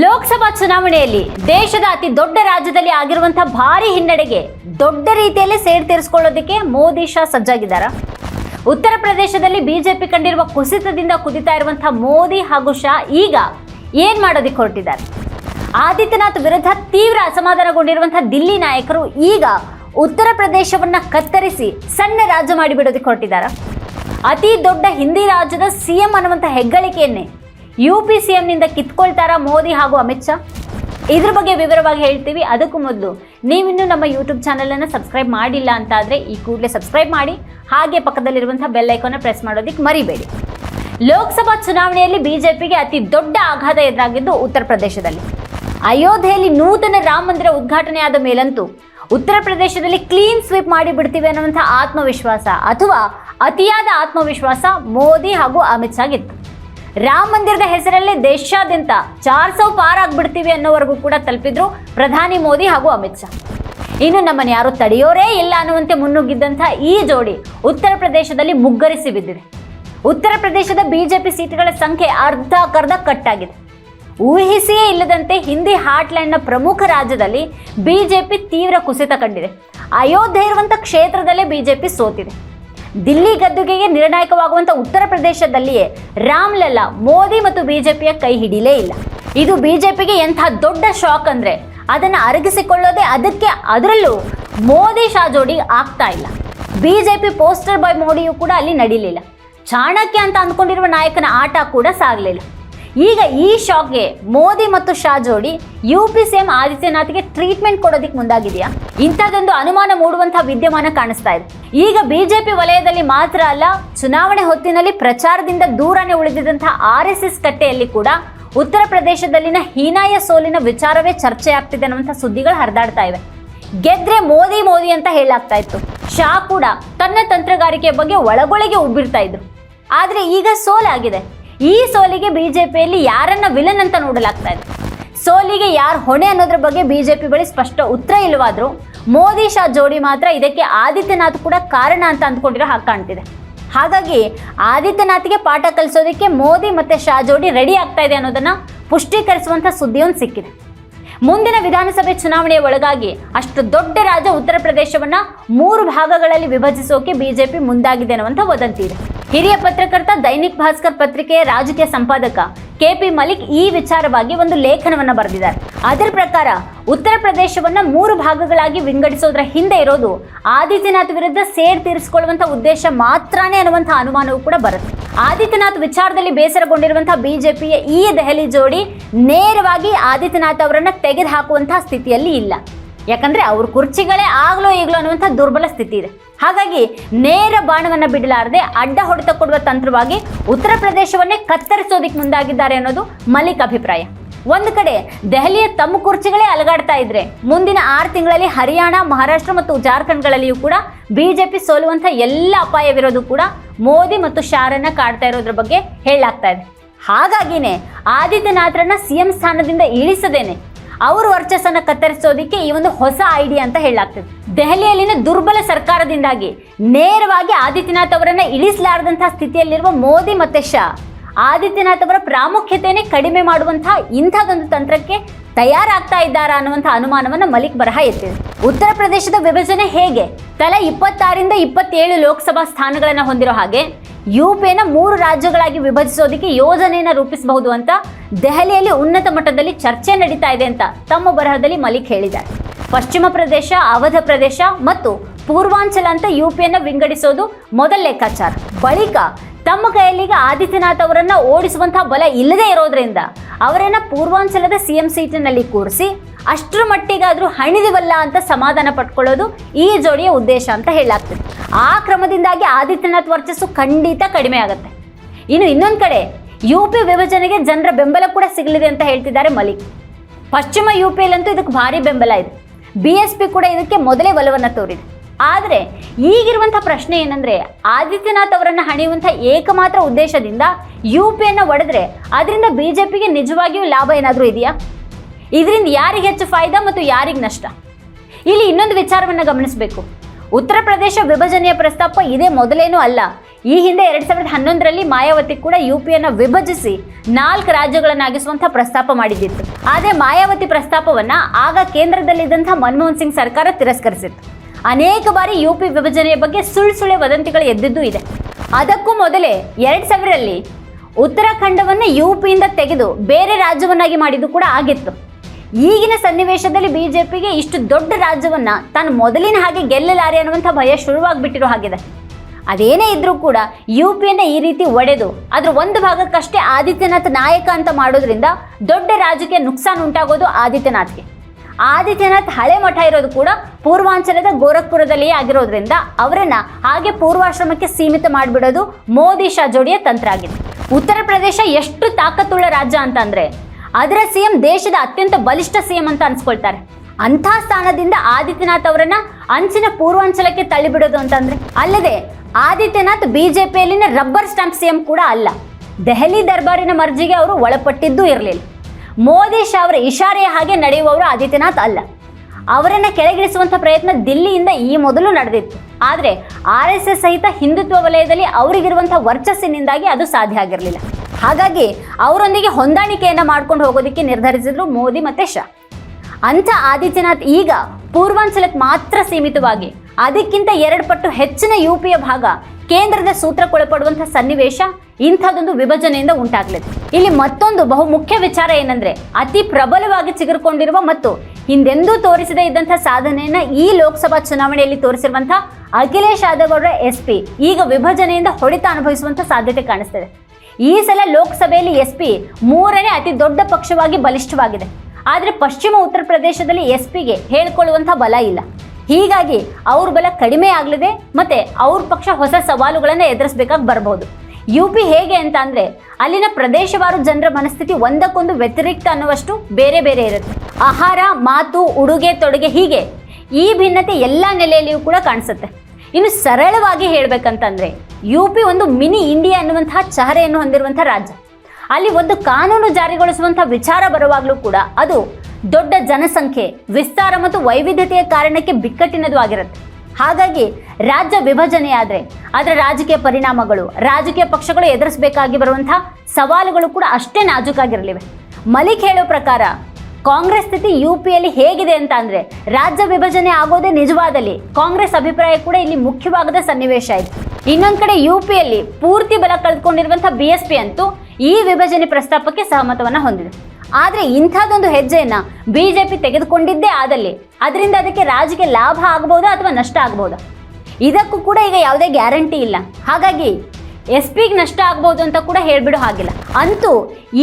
ಲೋಕಸಭಾ ಚುನಾವಣೆಯಲ್ಲಿ ದೇಶದ ಅತಿ ದೊಡ್ಡ ರಾಜ್ಯದಲ್ಲಿ ಆಗಿರುವಂತಹ ಭಾರಿ ಹಿನ್ನಡೆಗೆ ದೊಡ್ಡ ರೀತಿಯಲ್ಲಿ ಸೇಡ್ ತೀರಿಸಿಕೊಳ್ಳೋದಕ್ಕೆ ಮೋದಿ ಶಾ ಸಜ್ಜಾಗಿದ್ದಾರೆ? ಉತ್ತರ ಪ್ರದೇಶದಲ್ಲಿ ಬಿಜೆಪಿ ಕಂಡಿರುವ ಕುಸಿತದಿಂದ ಕುದಿತಾ ಇರುವಂತಹ ಮೋದಿ ಹಾಗೂ ಶಾ ಈಗ ಏನ್ ಮಾಡೋದಿಕ್ಕೆ ಹೊರಟಿದ್ದಾರೆ? ಆದಿತ್ಯನಾಥ್ ವಿರುದ್ಧ ತೀವ್ರ ಅಸಮಾಧಾನಗೊಂಡಿರುವಂತಹ ದಿಲ್ಲಿ ನಾಯಕರು ಈಗ ಉತ್ತರ ಪ್ರದೇಶವನ್ನ ಕತ್ತರಿಸಿ ಸಣ್ಣ ರಾಜ್ಯ ಮಾಡಿಬಿಡೋದಕ್ಕೆ ಹೊರಟಿದ್ದಾರೆ? ಅತಿ ದೊಡ್ಡ ಹಿಂದಿ ರಾಜ್ಯದ ಸಿಎಂ ಅನ್ನುವಂಥ ಹೆಗ್ಗಳಿಕೆಯನ್ನೇ ಯು ಪಿ ಸಿ ಎಂನಿಂದ ಕಿತ್ಕೊಳ್ತಾರಾ ಮೋದಿ ಹಾಗೂ ಅಮಿತ್ ಶಾ? ಇದ್ರ ಬಗ್ಗೆ ವಿವರವಾಗಿ ಹೇಳ್ತೀವಿ. ಅದಕ್ಕೂ ಮೊದಲು ನೀವಿನ್ನೂ ನಮ್ಮ ಯೂಟ್ಯೂಬ್ ಚಾನಲನ್ನು ಸಬ್ಸ್ಕ್ರೈಬ್ ಮಾಡಿಲ್ಲ ಅಂತ ಆದರೆ ಈ ಕೂಡಲೇ ಸಬ್ಸ್ಕ್ರೈಬ್ ಮಾಡಿ. ಹಾಗೆ ಪಕ್ಕದಲ್ಲಿರುವಂಥ ಬೆಲ್ಲೈಕನ್ನು ಪ್ರೆಸ್ ಮಾಡೋದಕ್ಕೆ ಮರಿಬೇಡಿ. ಲೋಕಸಭಾ ಚುನಾವಣೆಯಲ್ಲಿ ಬಿಜೆಪಿಗೆ ಅತಿ ದೊಡ್ಡ ಆಘಾತ ಎದುರಾಗಿದ್ದು ಉತ್ತರ ಪ್ರದೇಶದಲ್ಲಿ. ಅಯೋಧ್ಯೆಯಲ್ಲಿ ನೂತನ ರಾಮ ಮಂದಿರ ಉದ್ಘಾಟನೆಯಾದ ಮೇಲಂತೂ ಉತ್ತರ ಪ್ರದೇಶದಲ್ಲಿ ಕ್ಲೀನ್ ಸ್ವೀಪ್ ಮಾಡಿ ಬಿಡ್ತೀವಿ ಅನ್ನುವಂಥ ಆತ್ಮವಿಶ್ವಾಸ ಅಥವಾ ಅತಿಯಾದ ಆತ್ಮವಿಶ್ವಾಸ ಮೋದಿ ಹಾಗೂ ಅಮಿತ್ ಶಾಗಿತ್ತು ರಾಮ ಮಂದಿರದ ಹೆಸರಲ್ಲೇ ದೇಶಾದ್ಯಂತ ಚಾರ್ ಸೌ ಪಾರ್ ಆಗ್ಬಿಡ್ತೀವಿ ಅನ್ನೋವರೆಗೂ ಕೂಡ ತಲುಪಿದ್ರು ಪ್ರಧಾನಿ ಮೋದಿ ಹಾಗೂ ಅಮಿತ್ ಶಾ. ಇನ್ನು ನಮ್ಮನ್ನು ಯಾರು ತಡೆಯೋರೇ ಇಲ್ಲ ಅನ್ನುವಂತೆ ಮುನ್ನುಗ್ಗಿದ್ದಂಥ ಈ ಜೋಡಿ ಉತ್ತರ ಪ್ರದೇಶದಲ್ಲಿ ಮುಗ್ಗರಿಸಿ ಬಿದ್ದಿದೆ. ಉತ್ತರ ಪ್ರದೇಶದ ಬಿಜೆಪಿ ಸೀಟುಗಳ ಸಂಖ್ಯೆ ಅರ್ಧ ಕರ್ಧ ಕಟ್ಟಾಗಿದೆ. ಊಹಿಸಿಯೇ ಇಲ್ಲದಂತೆ ಹಿಂದಿ ಹಾಟ್ಲ್ಯಾಂಡ್ನ ಪ್ರಮುಖ ರಾಜ್ಯದಲ್ಲಿ ಬಿಜೆಪಿ ತೀವ್ರ ಕುಸಿತ ಕಂಡಿದೆ. ಅಯೋಧ್ಯೆ ಇರುವಂಥ ಕ್ಷೇತ್ರದಲ್ಲೇ ಬಿಜೆಪಿ ಸೋತಿದೆ. ದಿಲ್ಲಿ ಗದ್ದುಗೆಗೆ ನಿರ್ಣಾಯಕವಾಗುವಂಥ ಉತ್ತರ ಪ್ರದೇಶದಲ್ಲಿಯೇ ರಾಮ್ಲಲ್ಲಾ ಮೋದಿ ಮತ್ತು ಬಿಜೆಪಿಯ ಕೈ ಹಿಡಿಲೇ ಇಲ್ಲ. ಇದು ಬಿಜೆಪಿಗೆ ಎಂಥ ದೊಡ್ಡ ಶಾಕ್ ಅಂದರೆ ಅದನ್ನು ಅರಗಿಸಿಕೊಳ್ಳೋದೇ ಅದಕ್ಕೆ ಅದರಲ್ಲೂ ಮೋದಿ ಶಾ ಜೋಡಿ ಆಗ್ತಾ ಇಲ್ಲ. ಬಿಜೆಪಿ ಪೋಸ್ಟರ್ ಬಾಯ್ ಮೋಡಿಯು ಕೂಡ ಅಲ್ಲಿ ನಡೀಲಿಲ್ಲ. ಚಾಣಕ್ಯ ಅಂತ ಅಂದ್ಕೊಂಡಿರುವ ನಾಯಕನ ಆಟ ಕೂಡ ಸಾಗಲಿಲ್ಲ. ಈಗ ಈ ಶಾಕ್ಗೆ ಮೋದಿ ಮತ್ತು ಶಾ ಜೋಡಿ ಯು ಪಿ ಸಿ ಎಂ ಆದಿತ್ಯನಾಥ್ಗೆ ಟ್ರೀಟ್ಮೆಂಟ್ ಕೊಡೋದಕ್ಕೆ ಮುಂದಾಗಿದೆಯಾ? ಇಂಥದ್ದೊಂದು ಅನುಮಾನ ಮೂಡುವಂತಹ ವಿದ್ಯಮಾನ ಕಾಣಿಸ್ತಾ ಇದೆ. ಈಗ ಬಿಜೆಪಿ ವಲಯದಲ್ಲಿ ಮಾತ್ರ ಅಲ್ಲ, ಚುನಾವಣೆ ಹೊತ್ತಿನಲ್ಲಿ ಪ್ರಚಾರದಿಂದ ದೂರನೇ ಉಳಿದಿದ್ದಂತಹ ಆರ್ ಎಸ್ ಎಸ್ ಕಟ್ಟೆಯಲ್ಲಿ ಕೂಡ ಉತ್ತರ ಪ್ರದೇಶದಲ್ಲಿನ ಹೀನಾಯ ಸೋಲಿನ ವಿಚಾರವೇ ಚರ್ಚೆ ಆಗ್ತಿದೆ ಅನ್ನುವಂಥ ಸುದ್ದಿಗಳು ಹರಿದಾಡ್ತಾ ಇವೆ. ಗೆದ್ರೆ ಮೋದಿ ಮೋದಿ ಅಂತ ಹೇಳಾಗ್ತಾ ಇತ್ತು. ಶಾ ಕೂಡ ತನ್ನ ತಂತ್ರಗಾರಿಕೆಯ ಬಗ್ಗೆ ಒಳಗೊಳಗೆ ಉಬ್ಬಿರ್ತಾ ಇದ್ರು. ಆದರೆ ಈಗ ಸೋಲಾಗಿದೆ. ಈ ಸೋಲಿಗೆ ಬಿಜೆಪಿಯಲ್ಲಿ ಯಾರನ್ನ ವಿಲನ್ ಅಂತ ನೋಡಲಾಗ್ತಾ ಇದೆ? ಸೋಲಿಗೆ ಯಾರು ಹೊಣೆ ಅನ್ನೋದ್ರ ಬಗ್ಗೆ ಬಿಜೆಪಿ ಬಳಿ ಸ್ಪಷ್ಟ ಉತ್ತರ ಇಲ್ಲವಾದ್ರೂ ಮೋದಿ ಶಾ ಜೋಡಿ ಮಾತ್ರ ಇದಕ್ಕೆ ಆದಿತ್ಯನಾಥ್ ಕೂಡ ಕಾರಣ ಅಂತ ಅಂದ್ಕೊಂಡಿರೋ ಹಾಗೆ ಕಾಣ್ತಿದೆ. ಹಾಗಾಗಿ ಆದಿತ್ಯನಾಥ್ಗೆ ಪಾಠ ಕಲಿಸೋದಕ್ಕೆ ಮೋದಿ ಮತ್ತೆ ಶಾ ಜೋಡಿ ರೆಡಿ ಆಗ್ತಾ ಇದೆ ಅನ್ನೋದನ್ನ ಪುಷ್ಟೀಕರಿಸುವಂಥ ಸುದ್ದಿಯೊಂದು ಸಿಕ್ಕಿದೆ. ಮುಂದಿನ ವಿಧಾನಸಭೆ ಚುನಾವಣೆಯ ಒಳಗಾಗಿ ಅಷ್ಟು ದೊಡ್ಡ ರಾಜ್ಯ ಉತ್ತರ ಪ್ರದೇಶವನ್ನ ಮೂರು ಭಾಗಗಳಲ್ಲಿ ವಿಭಜಿಸೋಕೆ ಬಿಜೆಪಿ ಮುಂದಾಗಿದೆ ಅನ್ನುವಂಥ ವದಂತಿ ಇದೆ. ಹಿರಿಯ ಪತ್ರಕರ್ತ ದೈನಿಕ್ ಭಾಸ್ಕರ್ ಪತ್ರಿಕೆಯ ರಾಜಕೀಯ ಸಂಪಾದಕ ಕೆಪಿ ಮಲಿಕ್ ಈ ವಿಚಾರವಾಗಿ ಒಂದು ಲೇಖನವನ್ನು ಬರೆದಿದ್ದಾರೆ. ಅದರ ಪ್ರಕಾರ, ಉತ್ತರ ಪ್ರದೇಶವನ್ನ ಮೂರು ಭಾಗಗಳಾಗಿ ವಿಂಗಡಿಸೋದ್ರ ಹಿಂದೆ ಇರೋದು ಆದಿತ್ಯನಾಥ್ ವಿರುದ್ಧ ಸೇರ್ ತೀರಿಸಿಕೊಳ್ಳುವಂತ ಉದ್ದೇಶ ಮಾತ್ರನೇ ಅನ್ನುವಂಥ ಅನುಮಾನವೂ ಕೂಡ ಬರುತ್ತೆ. ಆದಿತ್ಯನಾಥ್ ವಿಚಾರದಲ್ಲಿ ಬೇಸರಗೊಂಡಿರುವಂತಹ ಬಿಜೆಪಿಯ ಈ ದೆಹಲಿ ಜೋಡಿ ನೇರವಾಗಿ ಆದಿತ್ಯನಾಥ್ ಅವರನ್ನ ತೆಗೆದುಹಾಕುವಂತಹ ಸ್ಥಿತಿಯಲ್ಲಿ ಇಲ್ಲ. ಯಾಕಂದ್ರೆ ಅವ್ರ ಕುರ್ಚಿಗಳೇ ಆಗ್ಲೋ ಈಗ್ಲೋ ಅನ್ನುವಂಥ ದುರ್ಬಲ ಸ್ಥಿತಿ ಇದೆ. ಹಾಗಾಗಿ ನೇರ ಬಾಣವನ್ನು ಬಿಡಲಾರದೆ ಅಡ್ಡ ಹೊಡೆತ ಕೊಡುವ ತಂತ್ರವಾಗಿ ಉತ್ತರ ಪ್ರದೇಶವನ್ನೇ ಕತ್ತರಿಸೋದಿಕ್ ಮುಂದಾಗಿದ್ದಾರೆ ಅನ್ನೋದು ಮಲಿಕ್ ಅಭಿಪ್ರಾಯ. ಒಂದು ಕಡೆ ದೆಹಲಿಯ ತಮ್ಮ ಕುರ್ಚಿಗಳೇ ಅಲಗಾಡ್ತಾ ಇದ್ರೆ ಮುಂದಿನ ಆರು ತಿಂಗಳಲ್ಲಿ ಹರಿಯಾಣ, ಮಹಾರಾಷ್ಟ್ರ ಮತ್ತು ಜಾರ್ಖಂಡ್ಗಳಲ್ಲಿಯೂ ಕೂಡ ಬಿಜೆಪಿ ಸೋಲುವಂಥ ಎಲ್ಲ ಅಪಾಯವಿರೋದು ಕೂಡ ಮೋದಿ ಮತ್ತು ಶಾರನ್ನ ಕಾಡ್ತಾ ಇರೋದ್ರ ಬಗ್ಗೆ ಹೇಳಲಾಗ್ತಾ ಇದೆ. ಹಾಗಾಗಿನೇ ಆದಿತ್ಯನಾಥ್ರನ್ನ ಸಿಎಂ ಸ್ಥಾನದಿಂದ ಇಳಿಸದೇನೆ ಅವ್ರ ವರ್ಚಸ್ಸನ್ನು ಕತ್ತರಿಸೋದಕ್ಕೆ ಈ ಒಂದು ಹೊಸ ಐಡಿಯಾ ಅಂತ ಹೇಳಲಾಗ್ತದೆ. ದೆಹಲಿಯಲ್ಲಿನ ದುರ್ಬಲ ಸರ್ಕಾರದಿಂದಾಗಿ ನೇರವಾಗಿ ಆದಿತ್ಯನಾಥ್ ಅವರನ್ನು ಇಳಿಸಲಾರದಂತಹ ಸ್ಥಿತಿಯಲ್ಲಿರುವ ಮೋದಿ ಮತ್ತೆ ಶಾ, ಆದಿತ್ಯನಾಥ್ ಅವರ ಪ್ರಾಮುಖ್ಯತೆಯೇ ಕಡಿಮೆ ಮಾಡುವಂತಹ ಇಂಥದೊಂದು ತಂತ್ರಕ್ಕೆ ತಯಾರಾಗ್ತಾ ಇದ್ದಾರಾ ಅನ್ನುವಂಥ ಅನುಮಾನವನ್ನು ಮಲಿಕ್ ಬರಹ ಎತ್ತಿದೆ. ಉತ್ತರ ಪ್ರದೇಶದ ವಿಭಜನೆ ಹೇಗೆ? ತಲಾ ಇಪ್ಪತ್ತಾರಿಂದ ಇಪ್ಪತ್ತೇಳು ಲೋಕಸಭಾ ಸ್ಥಾನಗಳನ್ನು ಹೊಂದಿರೋ ಹಾಗೆ ಯು ಪಿಯನ್ನು ಮೂರು ರಾಜ್ಯಗಳಾಗಿ ವಿಭಜಿಸೋದಕ್ಕೆ ಯೋಜನೆಯನ್ನು ರೂಪಿಸಬಹುದು ಅಂತ ದೆಹಲಿಯಲ್ಲಿ ಉನ್ನತ ಮಟ್ಟದಲ್ಲಿ ಚರ್ಚೆ ನಡೀತಾ ಇದೆ ಅಂತ ತಮ್ಮ ಬರಹದಲ್ಲಿ ಮಲಿಕ್ ಹೇಳಿದ್ದಾರೆ. ಪಶ್ಚಿಮ ಪ್ರದೇಶ, ಅವಧ ಪ್ರದೇಶ ಮತ್ತು ಪೂರ್ವಾಂಚಲ ಅಂತ ಯು ಪಿಯನ್ನು ವಿಂಗಡಿಸೋದು ಮೊದಲ ಲೆಕ್ಕಾಚಾರ. ಬಳಿಕ ತಮ್ಮ ಕೈಯಲ್ಲಿಗೆ ಆದಿತ್ಯನಾಥ್ ಅವರನ್ನ ಓಡಿಸುವಂತಹ ಬಲ ಇಲ್ಲದೆ ಇರೋದ್ರಿಂದ ಅವರನ್ನ ಪೂರ್ವಾಂಚಲದ ಸಿಎಂ ಸೀಟಿನಲ್ಲಿ ಕೂರಿಸಿ ಅಷ್ಟರ ಮಟ್ಟಿಗಾದ್ರೂ ಹಣಿದಿವಲ್ಲ ಅಂತ ಸಮಾಧಾನ ಪಟ್ಕೊಳ್ಳೋದು ಈ ಜೋಡಿಯ ಉದ್ದೇಶ ಅಂತ ಹೇಳಲಾಗ್ತದೆ. ಆ ಕ್ರಮದಿಂದಾಗಿ ಆದಿತ್ಯನಾಥ್ ವರ್ಚಸ್ಸು ಖಂಡಿತ ಕಡಿಮೆ ಆಗುತ್ತೆ. ಇನ್ನು ಇನ್ನೊಂದು ಕಡೆ, ಯು ಪಿ ವಿಭಜನೆಗೆ ಜನರ ಬೆಂಬಲ ಕೂಡ ಸಿಗಲಿದೆ ಅಂತ ಹೇಳ್ತಿದ್ದಾರೆ ಮಲಿಕ್. ಪಶ್ಚಿಮ ಯು ಪಿಯಲ್ಲಂತೂ ಇದಕ್ಕೆ ಭಾರಿ ಬೆಂಬಲ ಇದೆ. ಬಿ ಎಸ್ ಪಿ ಕೂಡ ಇದಕ್ಕೆ ಮೊದಲೇ ಒಲವನ್ನು ತೋರಿದೆ. ಆದರೆ ಈಗಿರುವಂಥ ಪ್ರಶ್ನೆ ಏನಂದರೆ ಆದಿತ್ಯನಾಥ್ ಅವರನ್ನು ಹಣಿಯುವಂಥ ಏಕಮಾತ್ರ ಉದ್ದೇಶದಿಂದ ಯು ಪಿ ಅನ್ನು ಒಡೆದ್ರೆ ಅದರಿಂದ ಬಿ ಜೆ ಪಿಗೆ ನಿಜವಾಗಿಯೂ ಲಾಭ ಏನಾದರೂ ಇದೆಯಾ? ಇದರಿಂದ ಯಾರಿಗೆ ಹೆಚ್ಚು ಫಾಯ್ದಾ ಮತ್ತು ಯಾರಿಗೆ ನಷ್ಟ? ಇಲ್ಲಿ ಇನ್ನೊಂದು ವಿಚಾರವನ್ನು ಗಮನಿಸಬೇಕು. ಉತ್ತರ ಪ್ರದೇಶ ವಿಭಜನೆಯ ಪ್ರಸ್ತಾಪ ಇದೇ ಮೊದಲೇನೂ ಅಲ್ಲ. ಈ ಹಿಂದೆ ಎರಡು ಸಾವಿರದ ಹನ್ನೊಂದರಲ್ಲಿ ಮಾಯಾವತಿ ಕೂಡ ಯು ಪಿಯನ್ನು ವಿಭಜಿಸಿ ನಾಲ್ಕು ರಾಜ್ಯಗಳನ್ನಾಗಿಸುವಂಥ ಪ್ರಸ್ತಾಪ ಮಾಡಿದ್ದಿತ್ತು. ಆದರೆ ಮಾಯಾವತಿ ಪ್ರಸ್ತಾಪವನ್ನು ಆಗ ಕೇಂದ್ರದಲ್ಲಿದ್ದಂಥ ಮನಮೋಹನ್ ಸಿಂಗ್ ಸರ್ಕಾರ ತಿರಸ್ಕರಿಸಿತ್ತು. ಅನೇಕ ಬಾರಿ ಯು ಪಿ ವಿಭಜನೆಯ ಬಗ್ಗೆ ಸುಳ್ಳು ಸುಳ್ಳೆ ವದಂತಿಗಳು ಎದ್ದಿದ್ದೂ ಇದೆ. ಅದಕ್ಕೂ ಮೊದಲೇ ಎರಡ್ ಸಾವಿರದಲ್ಲಿ ಉತ್ತರಾಖಂಡವನ್ನು ಯು ಪಿಯಿಂದ ತೆಗೆದು ಬೇರೆ ರಾಜ್ಯವನ್ನಾಗಿ ಮಾಡಿದ್ದು ಕೂಡ ಆಗಿತ್ತು. ಈಗಿನ ಸನ್ನಿವೇಶದಲ್ಲಿ ಬಿಜೆಪಿಗೆ ಇಷ್ಟು ದೊಡ್ಡ ರಾಜ್ಯವನ್ನ ತಾನು ಮೊದಲಿನ ಹಾಗೆ ಗೆಲ್ಲಲಾರೆ ಅನ್ನುವಂಥ ಭಯ ಶುರುವಾಗಿಬಿಟ್ಟಿರೋ ಹಾಗಿದೆ. ಅದೇನೇ ಇದ್ರೂ ಕೂಡ ಯು ಪಿಯನ್ನು ಈ ರೀತಿ ಒಡೆದು ಅದ್ರ ಒಂದು ಭಾಗಕ್ಕಷ್ಟೇ ಆದಿತ್ಯನಾಥ್ ನಾಯಕ ಅಂತ ಮಾಡೋದ್ರಿಂದ ದೊಡ್ಡ ರಾಜಕೀಯ ನುಕ್ಸಾನ್ ಉಂಟಾಗೋದು ಆದಿತ್ಯನಾಥ್ಗೆ. ಆದಿತ್ಯನಾಥ್ ಹಳೆ ಮಠ ಇರೋದು ಕೂಡ ಪೂರ್ವಾಂಚಲದ ಗೋರಖ್ಪುರದಲ್ಲಿಯೇ ಆಗಿರೋದ್ರಿಂದ ಅವರನ್ನ ಹಾಗೆ ಪೂರ್ವಾಶ್ರಮಕ್ಕೆ ಸೀಮಿತ ಮಾಡಿಬಿಡೋದು ಮೋದಿ ಶಾ ಜೋಡಿಯ ತಂತ್ರ ಆಗಿದೆ. ಉತ್ತರ ಪ್ರದೇಶ ಎಷ್ಟು ತಾಕತ್ತುಳ್ಳ ರಾಜ್ಯ ಅಂತಂದ್ರೆ ಅದರ ಸಿಎಂ ದೇಶದ ಅತ್ಯಂತ ಬಲಿಷ್ಠ ಸಿಎಂ ಅಂತ ಅನ್ಸ್ಕೊಳ್ತಾರೆ. ಅಂಥ ಸ್ಥಾನದಿಂದ ಆದಿತ್ಯನಾಥ್ ಅವರನ್ನ ಅಂಚಿನ ಪೂರ್ವಾಂಚಲಕ್ಕೆ ತಳ್ಳಿಬಿಡೋದು ಅಂತಂದ್ರೆ ಅಲ್ಲದೆ ಆದಿತ್ಯನಾಥ್ ಬಿಜೆಪಿಯಲ್ಲಿನ ರಬ್ಬರ್ ಸ್ಟಾಂಪ್ ಸಿಎಂ ಕೂಡ ಅಲ್ಲ. ದೆಹಲಿ ದರ್ಬಾರಿನ ಮರ್ಜಿಗೆ ಅವರು ಒಳಪಟ್ಟಿದ್ದೂ ಇರಲಿಲ್ಲ. ಮೋದಿ ಶಾ ಅವರ ಇಶಾರೆಯ ಹಾಗೆ ನಡೆಯುವವರು ಆದಿತ್ಯನಾಥ್ ಅಲ್ಲ. ಅವರನ್ನು ಕೆಳಗಿಳಿಸುವಂಥ ಪ್ರಯತ್ನ ದಿಲ್ಲಿಯಿಂದ ಈ ಮೊದಲು ನಡೆದಿತ್ತು. ಆದರೆ ಆರ್ ಎಸ್ ಎಸ್ ಸಹಿತ ಹಿಂದುತ್ವ ವಲಯದಲ್ಲಿ ಅವರಿಗಿರುವಂಥ ವರ್ಚಸ್ಸಿನಿಂದಾಗಿ ಅದು ಸಾಧ್ಯ ಆಗಿರಲಿಲ್ಲ. ಹಾಗಾಗಿ ಅವರೊಂದಿಗೆ ಹೊಂದಾಣಿಕೆಯನ್ನು ಮಾಡ್ಕೊಂಡು ಹೋಗೋದಕ್ಕೆ ನಿರ್ಧರಿಸಿದ್ರು ಮೋದಿ ಮತ್ತೆ ಶಾ. ಅಂಥ ಆದಿತ್ಯನಾಥ್ ಈಗ ಪೂರ್ವಾಂಚಲಕ್ಕೆ ಮಾತ್ರ ಸೀಮಿತವಾಗಿ, ಅದಕ್ಕಿಂತ ಎರಡು ಪಟ್ಟು ಹೆಚ್ಚಿನ ಯುಪಿಯ ಭಾಗ ಕೇಂದ್ರದ ಸೂತ್ರಕ್ಕೊಳಪಡುವಂತಹ ಸನ್ನಿವೇಶ ಇಂಥದ್ದೊಂದು ವಿಭಜನೆಯಿಂದ ಉಂಟಾಗಲಿದೆ. ಇಲ್ಲಿ ಮತ್ತೊಂದು ಬಹು ಮುಖ್ಯ ವಿಚಾರ ಏನಂದ್ರೆ, ಅತಿ ಪ್ರಬಲವಾಗಿ ಚಿಗುರುಕೊಂಡಿರುವ ಮತ್ತು ಹಿಂದೆಂದೂ ತೋರಿಸದೇ ಇದ್ದಂಥ ಸಾಧನೆಯನ್ನ ಈ ಲೋಕಸಭಾ ಚುನಾವಣೆಯಲ್ಲಿ ತೋರಿಸಿರುವಂತಹ ಅಖಿಲೇಶ್ ಯಾದವ್ ಅವರ ಎಸ್ ಪಿ. ಈಗ ವಿಭಜನೆಯಿಂದ ಹೊಡೆತ ಅನುಭವಿಸುವಂತಹ ಸಾಧ್ಯತೆ ಕಾಣಿಸ್ತದೆ. ಈ ಸಲ ಲೋಕಸಭೆಯಲ್ಲಿ ಎಸ್ ಪಿ ಮೂರನೇ ಅತಿ ದೊಡ್ಡ ಪಕ್ಷವಾಗಿ ಬಲಿಷ್ಠವಾಗಿದೆ. ಆದರೆ ಪಶ್ಚಿಮ ಉತ್ತರ ಪ್ರದೇಶದಲ್ಲಿ ಎಸ್ ಪಿಗೆ ಹೇಳ್ಕೊಳ್ಳುವಂಥ ಬಲ ಇಲ್ಲ. ಹೀಗಾಗಿ ಅವ್ರ ಬಲ ಕಡಿಮೆ ಆಗಲಿದೆ ಮತ್ತೆ ಅವ್ರ ಪಕ್ಷ ಹೊಸ ಸವಾಲುಗಳನ್ನು ಎದುರಿಸಬೇಕಾಗಿ ಬರಬಹುದು ಯು ಪಿ ಹೇಗೆ ಅಂತ ಅಂದರೆ ಅಲ್ಲಿನ ಪ್ರದೇಶವಾರು ಜನರ ಮನಸ್ಥಿತಿ ಒಂದಕ್ಕೊಂದು ವ್ಯತಿರಿಕ್ತ ಅನ್ನುವಷ್ಟು ಬೇರೆ ಬೇರೆ ಇರುತ್ತೆ. ಆಹಾರ, ಮಾತು, ಉಡುಗೆ, ತೊಡುಗೆ ಹೀಗೆ ಈ ಭಿನ್ನತೆ ಎಲ್ಲ ನೆಲೆಯಲ್ಲಿಯೂ ಕೂಡ ಕಾಣಿಸುತ್ತೆ. ಇನ್ನು ಸರಳವಾಗಿ ಹೇಳಬೇಕಂತಂದರೆ ಯು ಪಿ ಒಂದು ಮಿನಿ ಇಂಡಿಯಾ ಅನ್ನುವಂತಹ ಚಹರೆಯನ್ನು ಹೊಂದಿರುವಂಥ ರಾಜ್ಯ. ಅಲ್ಲಿ ಒಂದು ಕಾನೂನು ಜಾರಿಗೊಳಿಸುವಂಥ ವಿಚಾರ ಬರುವಾಗಲೂ ಕೂಡ ಅದು ದೊಡ್ಡ ಜನಸಂಖ್ಯೆ, ವಿಸ್ತಾರ ಮತ್ತು ವೈವಿಧ್ಯತೆಯ ಕಾರಣಕ್ಕೆ ಬಿಕ್ಕಟ್ಟಿನದು ಆಗಿರುತ್ತೆ. ಹಾಗಾಗಿ ರಾಜ್ಯ ವಿಭಜನೆಯಾದರೆ ಅದರ ರಾಜಕೀಯ ಪರಿಣಾಮಗಳು, ರಾಜಕೀಯ ಪಕ್ಷಗಳು ಎದುರಿಸಬೇಕಾಗಿ ಬರುವಂತಹ ಸವಾಲುಗಳು ಕೂಡ ಅಷ್ಟೇ ನಾಜೂಕಾಗಿರಲಿವೆ. ಮಲಿಕ್ ಹೇಳೋ ಪ್ರಕಾರ, ಕಾಂಗ್ರೆಸ್ ಸ್ಥಿತಿ ಯು ಪಿಯಲ್ಲಿ ಹೇಗಿದೆ ಅಂತ ಅಂದರೆ ರಾಜ್ಯ ವಿಭಜನೆ ಆಗೋದೇ ನಿಜವಾದಲ್ಲಿ ಕಾಂಗ್ರೆಸ್ ಅಭಿಪ್ರಾಯ ಕೂಡ ಇಲ್ಲಿ ಮುಖ್ಯವಾಗದ ಸನ್ನಿವೇಶ ಆಯಿತು. ಇನ್ನೊಂದು ಕಡೆ ಯು ಪಿಯಲ್ಲಿ ಪೂರ್ತಿ ಬಲ ಕಳೆದುಕೊಂಡಿರುವಂಥ ಬಿ ಎಸ್ ಪಿ ಅಂತೂ ಈ ವಿಭಜನೆ ಪ್ರಸ್ತಾಪಕ್ಕೆ ಸಹಮತವನ್ನು ಹೊಂದಿದೆ. ಆದ್ರೆ ಇಂಥದ್ದೊಂದು ಹೆಜ್ಜೆಯನ್ನು ಬಿ ಜೆ ಪಿ ತೆಗೆದುಕೊಂಡಿದ್ದೇ ಆದಲ್ಲಿ, ಅದರಿಂದ ಅದಕ್ಕೆ ರಾಜ್ಯಕ್ಕೆ ಲಾಭ ಆಗ್ಬೋದಾ ಅಥವಾ ನಷ್ಟ ಆಗ್ಬೋದಾ? ಇದಕ್ಕೂ ಕೂಡ ಈಗ ಯಾವುದೇ ಗ್ಯಾರಂಟಿ ಇಲ್ಲ. ಹಾಗಾಗಿ ಎಸ್ ಪಿಗೆ ನಷ್ಟ ಆಗ್ಬೋದು ಅಂತ ಕೂಡ ಹೇಳಿಬಿಡು ಹಾಗಿಲ್ಲ. ಅಂತೂ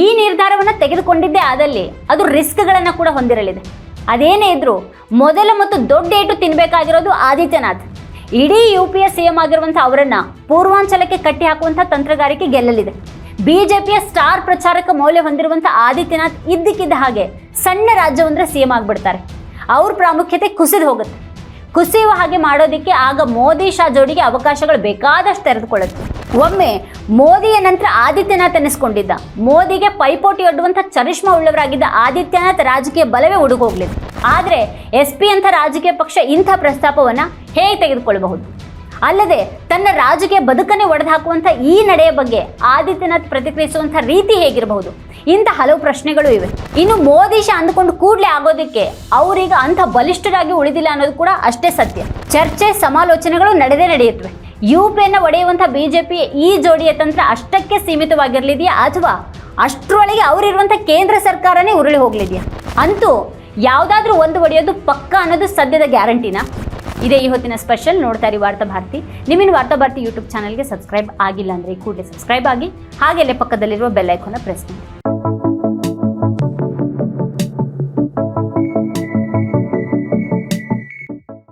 ಈ ನಿರ್ಧಾರವನ್ನು ತೆಗೆದುಕೊಂಡಿದ್ದೇ ಆದಲ್ಲಿ ಅದು ರಿಸ್ಕ್ಗಳನ್ನು ಕೂಡ ಹೊಂದಿರಲಿದೆ. ಅದೇನೇ ಇದ್ದರೂ ಮೊದಲ ಮತ್ತು ದೊಡ್ಡ ಏಟು ತಿನ್ನಬೇಕಾಗಿರೋದು ಆದಿತ್ಯನಾಥ್. ಇಡೀ U P S C M ಆಗಿರುವಂಥ ಅವರನ್ನು ಪೂರ್ವಾಂಚಲಕ್ಕೆ ಕಟ್ಟಿ ಹಾಕುವಂಥ ತಂತ್ರಗಾರಿಕೆ ಗೆಲ್ಲಲಿದೆ. ಬಿಜೆಪಿಯ ಸ್ಟಾರ್ ಪ್ರಚಾರಕ ಮೌಲ್ಯ ಹೊಂದಿರುವಂಥ ಆದಿತ್ಯನಾಥ್ ಇದ್ದಕ್ಕಿದ್ದ ಹಾಗೆ ಸಣ್ಣ ರಾಜ್ಯವಂದ್ರೆ ಸಿಎಂ ಆಗ್ಬಿಡ್ತಾರೆ. ಅವ್ರ ಪ್ರಾಮುಖ್ಯತೆ ಕುಸಿದು ಹೋಗುತ್ತೆ. ಕುಸಿಯುವ ಹಾಗೆ ಮಾಡೋದಕ್ಕೆ ಆಗ ಮೋದಿ, ಶಾ ಜೋಡಿಗೆ ಅವಕಾಶಗಳು ಬೇಕಾದಷ್ಟು ತೆರೆದುಕೊಳ್ಳುತ್ತೆ. ಒಮ್ಮೆ ಮೋದಿಯ ನಂತರ ಆದಿತ್ಯನಾಥ್ ಅನ್ನಿಸ್ಕೊಂಡಿದ್ದ ಮೋದಿಗೆ ಪೈಪೋಟಿ ಒಡ್ಡುವಂಥ ಚರಿಷ್ಮಾ ಉಳ್ಳವರಾಗಿದ್ದ ಆದಿತ್ಯನಾಥ್ ರಾಜಕೀಯ ಬಲವೇ ಹುಡುಗೋಗ್ಲಿದೆ. ಆದರೆ ಎಸ್ ಪಿ ಅಂತ ರಾಜಕೀಯ ಪಕ್ಷ ಇಂಥ ಪ್ರಸ್ತಾಪವನ್ನ ಹೇಗೆ ತೆಗೆದುಕೊಳ್ಳಬಹುದು? ಅಲ್ಲದೆ ತನ್ನ ರಾಜಕೀಯ ಬದುಕನ್ನೇ ಒಡೆದುಹಾಕುವಂಥ ಈ ನಡೆಯ ಬಗ್ಗೆ ಆದಿತ್ಯನಾಥ್ ಪ್ರತಿಕ್ರಿಯಿಸುವಂಥ ರೀತಿ ಹೇಗಿರಬಹುದು? ಇಂಥ ಹಲವು ಪ್ರಶ್ನೆಗಳು ಇವೆ. ಇನ್ನು ಮೋದಿ ಶಾ ಅಂದುಕೊಂಡು ಕೂಡಲೇ ಆಗೋದಕ್ಕೆ ಅವರೀಗ ಅಂಥ ಬಲಿಷ್ಠರಾಗಿ ಉಳಿದಿಲ್ಲ ಅನ್ನೋದು ಕೂಡ ಅಷ್ಟೇ ಸತ್ಯ. ಚರ್ಚೆ, ಸಮಾಲೋಚನೆಗಳು ನಡೆದೇ ನಡೆಯುತ್ತವೆ. ಯು ಪಿ ಪಿಯನ್ನು ಒಡೆಯುವಂಥ ಬಿಜೆಪಿ ಈ ಜೋಡಿಯ ತಂತ್ರ ಅಷ್ಟಕ್ಕೆ ಸೀಮಿತವಾಗಿರಲಿದೆಯಾ ಅಥವಾ ಅಷ್ಟರೊಳಗೆ ಅವರಿರುವಂಥ ಕೇಂದ್ರ ಸರ್ಕಾರನೇ ಉರುಳಿ ಹೋಗ್ಲಿದೆಯಾ? ಅಂತೂ ಯಾವುದಾದ್ರೂ ಒಂದು ಒಡೆಯೋದು ಪಕ್ಕ ಅನ್ನೋದು ಸದ್ಯದ ಗ್ಯಾರಂಟಿನಾ? ಇದೇ ಈ ಹೊತ್ತಿನ ಸ್ಪೆಷಲ್ ನೋಡ್ತಾ ಇರಿ ವಾರ್ತಾ ಭಾರತಿ. ನಿಮ್ಮಿನ ವಾರ್ತಾ ಭಾರತಿ ಯೂಟ್ಯೂಬ್ ಚಾನಲ್ಗೆ ಸಬ್ಸ್ಕ್ರೈಬ್ ಆಗಿಲ್ಲ ಅಂದರೆ ಕೂಡಲೇ ಸಬ್ಸ್ಕ್ರೈಬ್ ಆಗಿ ಹಾಗೆಲ್ಲೇ ಪಕ್ಕದಲ್ಲಿರುವ ಬೆಲ್ ಐಕಾನ್ನ ಪ್ರೆಸ್ ಮಾಡಿ.